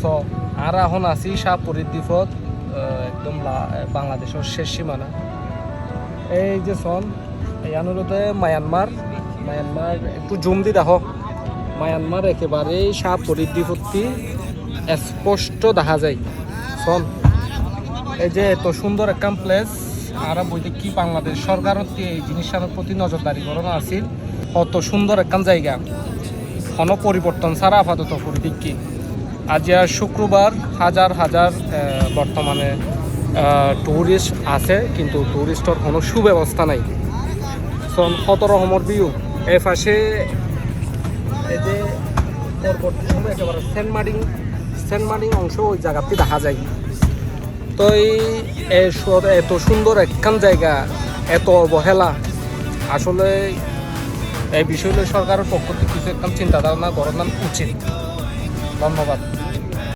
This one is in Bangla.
সো। আর এখন আছি শাহপুরীর দ্বীপত একদম বাংলাদেশের শেষ সীমানা। এই যে সন এই অনুরোধে মায়ানমার মায়ানমার, একটু জুম দি দেখো। মায়ানমার একেবারেই শাহপুরীর দ্বীপত্তি স্পষ্ট দেখা যায়। সন এই যে এত সুন্দর একটা প্লেস আর বইতে কি বাংলাদেশ সরকারের দিয়ে এই জিনিসটার প্রতি নজরদারি করানো আছিল অত সুন্দর একটা জায়গা। কোনো পরিবর্তন ছাড়া আপাতত পরিদিক কি। আজ শুক্রবার হাজার হাজার বর্তমানে টুরিস্ট আছে, কিন্তু টুরিস্টর কোনো সুব্যবস্থা নাই। সন কত রকমের ভিউ এই পাশে এই যে অংশ ওই জায়গাতে দেখা যায়। তো এই, এ এত সুন্দর একখান জায়গা, এত অবহেলা। আসলে এই বিষয়ে সরকারের পক্ষ থেকে কিছু একখান চিন্তা ধারণা করার উচিত। ধন্যবাদ।